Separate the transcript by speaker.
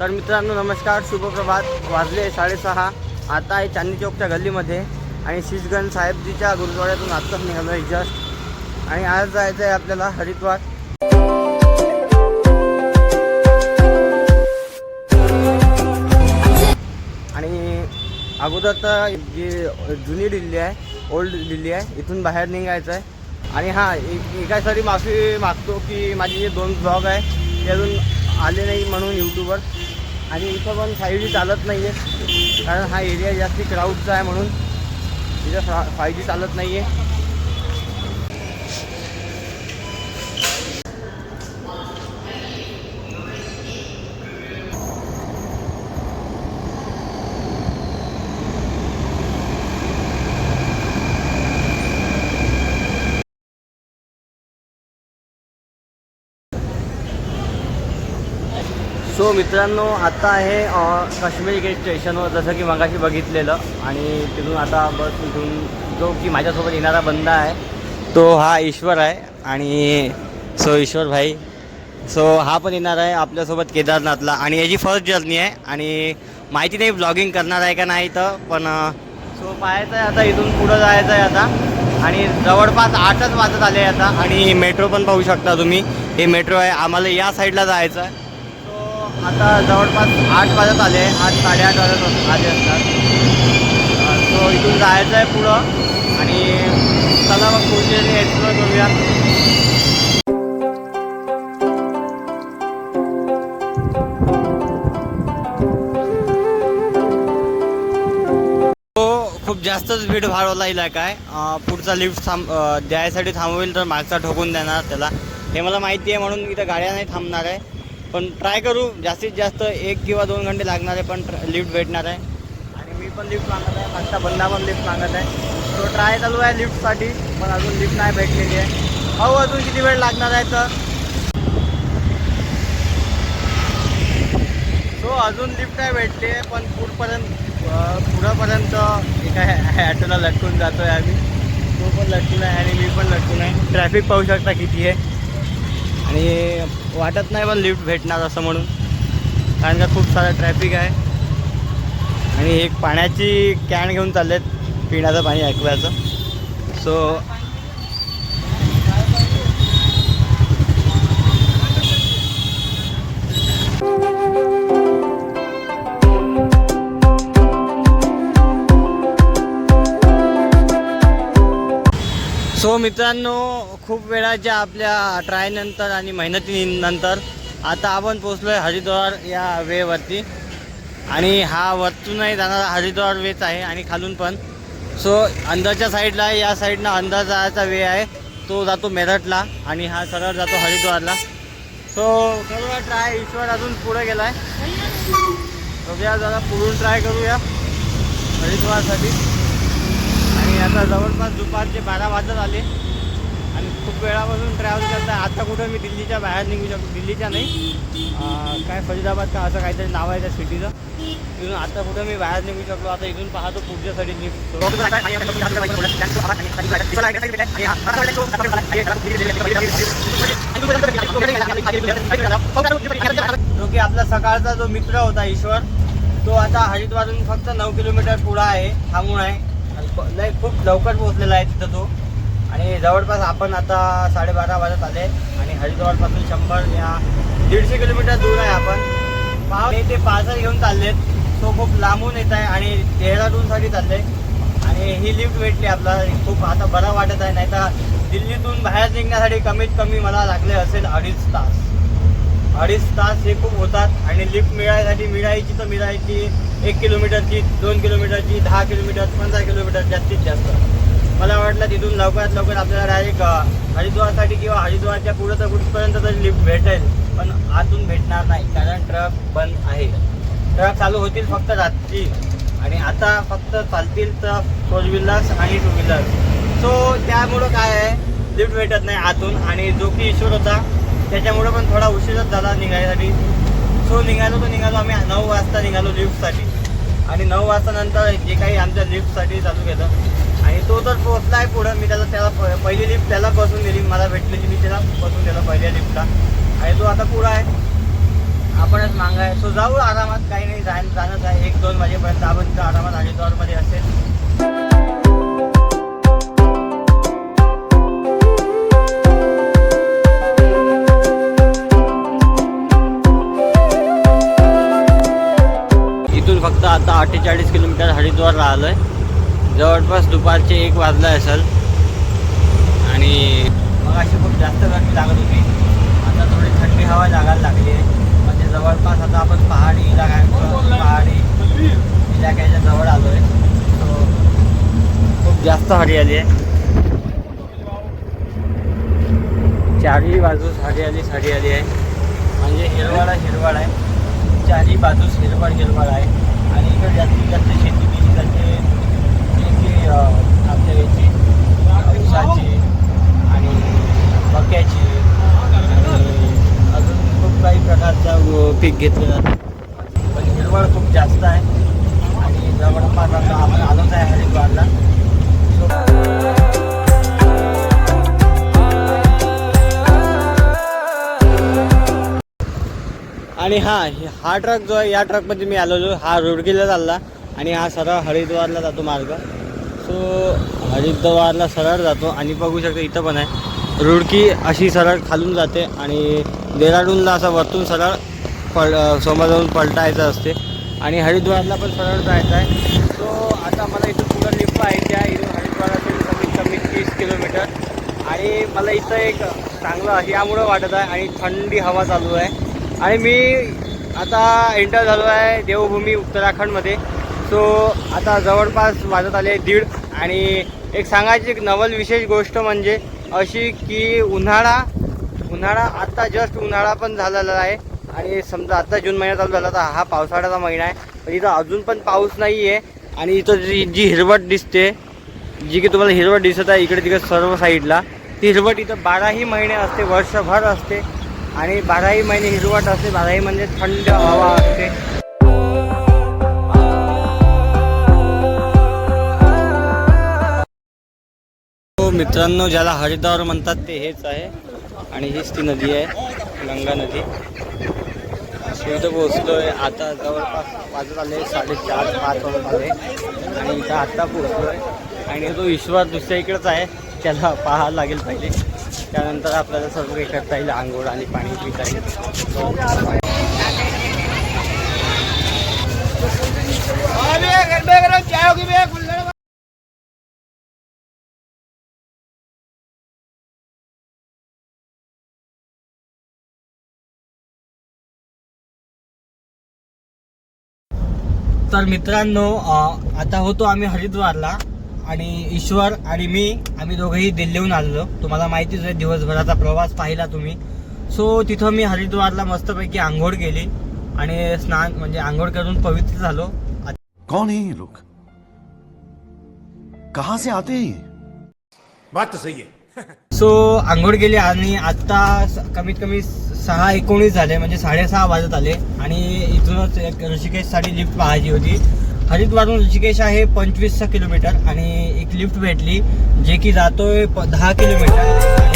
Speaker 1: तर मित्रांनो नमस्कार. शुभप्रभात. वाजले साडेसहा. आता आहे चांदणी चौकच्या गल्लीमध्ये आणि शीशगंज साहेबजीच्या गुरुद्वाऱ्यातून आत्ताच निघालो आहे जस्ट. आणि आज जायचं आहे आपल्याला हरिद्वार. आणि अगोदर तर जी जुनी दिल्ली आहे ओल्ड दिल्ली आहे इथून बाहेर निघायचं आहे आणि हां एक एकासाठी माफी मागतो की माझे जे दोन ब्लॉग आहे ते अजून आले नाही म्हणून यूट्यूबवर आणि इथं पण फाईव्ह जी चालत नाही आहे कारण हा एरिया जास्ती क्राऊडचा आहे म्हणून. इथं फाईव्ह जी चालत नाही आहे सो मित्रांनो आता आहे काश्मीर गेट स्टेशनवर जसं की मगाशी बघितलेलं. आणि तिथून आता बस इथून जो की माझ्यासोबत येणारा बंदा आहे तो हा ईश्वर आहे. आणि सो ईश्वर भाई सो हा पण येणार आहे आपल्यासोबत केदारनाथला. आणि याची फर्स्ट जर्नी आहे. आणि माहिती नाही ब्लॉगिंग करणार आहे का नाही तर पण सो पाहायचं आहे आता इथून पुढं जायचं आहे आता. आणि जवळपास आठच वाजत आले आहे आता. आणि मेट्रो पण पाहू शकता तुम्ही. हे मेट्रो आहे. आम्हाला या साईडला जायचं आहे. आता जवळपास आठ वाजत आले आठ साडेआठ वाजत आले असतात. सो इथून जायचं आहे पुढं. आणि चला मग पुढचे एक्सप्लोर करूया तो खूप जास्तच भीड भाडवला इलाका आहे पुढचा लिफ्ट थांब द्यायसाठी थांबवेल तर मागचा ठोकून देणार त्याला. हे मला माहिती आहे म्हणून इथं गाड्या नाही थांबणार आहे. पण ट्राय करू. जास्तीत जास्त एक किंवा दोन घंटे लागणार आहे पण लिफ्ट भेटणार आहे. आणि मी पण लिफ्ट मागत आहे. मागचा बंदा पण लिफ्ट मागत आहे. तो ट्राय चालू आहे लिफ्टसाठी पण अजून लिफ्ट नाही भेटलेली आहे. अहो अजून किती वेळ लागणार आहे तर. सो अजून लिफ्ट नाही भेटली आहे पण पुढपर्यंत पुढंपर्यंत एका ॲटोला लटकून जातो आहे आम्ही. तो पण लटकून आहे आणि मी पण लटकून आहे. ट्रॅफिक पाहू शकता किती आहे. आणि वाटत नाही पण लिफ्ट भेटणार असं म्हणून. कारण का खूप सारा ट्रॅफिक आहे. आणि एक पाण्याची कॅन घेऊन चाललेत पिण्याचं पाणी ऐकवायचं. सो सो मित्रांनो खूप वेळाच्या आपल्या ट्रायनंतर आणि मेहनतीनंतर आता आपण पोचलो आहे हरिद्वार या वेवरती आणि हा वरतूनही जाणारा हरिद्वार वेच आहे आणि खालून पण. सो अंदरच्या साईडला या साईडनं अंदर जायचा वे आहे. तो जातो मेरठला आणि हा सरळ जातो हरिद्वारला. सो करूया ट्राय ईश्वर अजून पुढे गेला आहे बघूया जरा पुढून ट्राय करूया हरिद्वारसाठी. आणि आता जवळपास दुपारचे बारा वाजत आले. खूप वेळापासून ट्रॅव्हल करत. आहे आता कुठं मी दिल्लीच्या बाहेर निघू शकतो. दिल्लीच्या नाही. काय फरीदाबाद का असं काहीतरी नाव आहे त्या सिटीचं. तिथून आता कुठं मी बाहेर निघू शकलो. आता इथून पाहतो पुढच्यासाठी जो की आपला सकाळचा जो मित्र होता ईश्वर तो आता हरिद्वारून फक्त नऊ किलोमीटर पुढं आहे. थांबून आहे. लय खूप लवकर पोहोचलेला आहे तिथं तो. आणि जवळपास आपण आता साडेबारा वाजत आले आणि हरिद्वारपासून शंभर या दीडशे किलोमीटर दूर आहे आपण. पाव ते पार्सल घेऊन चाललेत. तो खूप लांबून येत आहे आणि देहरादूनसाठी चालले. आणि ही लिफ्ट भेटली आपला खूप आता बरा वाटत आहे. नाही तर दिल्लीतून बाहेर निघण्यासाठी कमीत कमी मला लागले असेल अडीच तास. अडीच तास हे खूप होतात. आणि लिफ्ट मिळायसाठी मिळायची तर मिळायची. एक किलोमीटरची दोन किलोमीटरची दहा किलोमीटर पंधरा किलोमीटर जास्तीत जास्त. मला वाटलं तिथून लवकरात लवकर आपल्याला डायरेक्ट हरिद्वारसाठी किंवा हरिद्वारच्या पुढं तर कुठपर्यंत तरी लिफ्ट भेटेल. पण आतून भेटणार नाही कारण ट्रक बंद आहे. ट्रक चालू होतील फक्त रात्री. आणि आता फक्त चालतील तर फोर व्हीलर्स आणि टू व्हीलर्स सो त्यामुळं काय आहे? लिफ्ट भेटत नाही आतून. आणि जो की इश्यूर होता त्याच्यामुळं पण थोडा उशीरच झाला निघायसाठी. सो निघालो तो निघालो. आम्ही नऊ वाजता निघालो लिफ्टसाठी आणि नऊ वाजतानंतर जे काही आमच्या लिफ्टसाठी चालू केलं. तो तर पोहोचला आहे पुढं. मी त्याला त्याला प- पहिली लिफ्ट त्याला बसून दिली. मला भेटली की मी त्याला बसून दिलं पहिल्या लिफ्टला आणि तो आता पुढं आहे. आपणच मागाय सो जाऊ आरामात. काही नाही. जाण जाणंच आहे. एक दोन वाजेपर्यंत. आपण तिथं आरामात हरिद्वारमध्ये असेल. इथून फक्त आता अठ्ठेचाळीस किलोमीटर हरिद्वार राहिलं आहे जवळपास दुपारचे एक वाजलं असेल. आणि मग अशी खूप जास्त गर्मी लागत होती. आता थोडी थंडी हवा लागायला लागली आहे. म्हणजे जवळपास आता आपण पहाडी इलाका पहाडी इलाक्याच्या जवळ आलो आहे. सो खूप जास्त हरियाली आहे. चारही बाजूस हरियालीच हरियाली आहे. म्हणजे हिरवाळा हिरवाळ आहे. चारही बाजूस हिरवळ हिरवळ आहे. आणि इकडे जास्तीत जास्त शेती केली जाते शेती अं, आपल्या याची ऊसाची आणि मक्याची आणि अजून खूप काही प्रकारचं अं, पीक घेतलं जातं पण हिरवळ खूप जास्त आहे. आणि जवळपास आता आपण आलोच आहे हरिद्वारला. आणि हा हा ट्रक जो आहे या ट्रकमध्ये मी आलेलो. हा रुडकीला चालला. आणि हा सरळ हरिद्वारला जातो मार्ग. सो हरिद्वारला सरळ जातो. आणि बघू शकतो इथं पण आहे. रुडकी अशी सरळ खालून जाते. आणि देहराडूनला असं वरतून सरळ पल समोर जाऊन पलटायचं असते. आणि हरिद्वारला पण सरळ जायचं आहे. सो आता मला इथं पुढं लिफ्ट आहे. त्या इथून हरिद्वारातून कमीत कमी तीस किलोमीटर. आणि मला इथं एक चांगलं यामुळं वाटत आहे आणि थंडी हवा चालू आहे. आणि मी आता एंटर झालो आहे देवभूमी उत्तराखंडमध्ये. सो आता जवळपास वाजत आले दीड. आणि एक सांगायची एक नवल विशेष गोष्ट म्हणजे अशी की उन्हाळा उन्हाळा आता जस्ट उन्हाळा पण झालेला आहे. आणि समजा आता जून महिना चालू झाला तर हा पावसाळ्याचा महिना आहे. पण इथं अजून पण पाऊस नाही आहे आणि इथं जी जी हिरवट दिसते जी की तुम्हाला हिरवट दिसत आहे इकडे तिकडे सर्व साईडला ती हिरवट इथं बाराही महिने असते वर्षभर असते. आणि बाराही महिने हिरवट असते बाराही महिने थंड हवा असते. हो मित्रांनो ज्याला हरिद्वार म्हणतात ते हेच आहे. आणि हीच ती नदी आहे गंगा नदी. इथं इथं पोहोचलोय. आता जवळपास वाजत आले साडेचार पाच वाजत आले. आणि इथं आत्ता पोहोचलोय. आणि तो विश्वास दुसऱ्या इकडंच आहे त्याला पाहायला लागेल पहिले. त्यानंतर आपल्याला सर्व काही करता येईल आंघोळ आणि पाणी पिता येईल तर मित्रांनो आता होतो आम्ही हरिद्वारला आणि ईश्वर आणि मी आम्ही दोघंही दिल्लीहून आलेलो. तुम्हाला माहितीच आहे दिवसभराचा प्रवास पाहिला तुम्ही. सो तिथं मी हरिद्वारला मस्तपैकी आंघोळ केली आणि स्नान म्हणजे आंघोळ करून पवित्र झालो.
Speaker 2: कौन है ये लोग? कहां से आते हैं ये?
Speaker 3: बात तो सही है।
Speaker 1: सो आंघोळ केली आणि आत्ता कमीत कमी सहा एकोणीस झाले म्हणजे साडेसहा वाजत आले. आणि इथूनच एक ऋषिकेशसाठी लिफ्ट पाहायची होती. हरिद्वारून ऋषिकेश आहे पंचवीसशे किलोमीटर आणि एक लिफ्ट भेटली जे की जातोय प- दहा किलोमीटर. आणि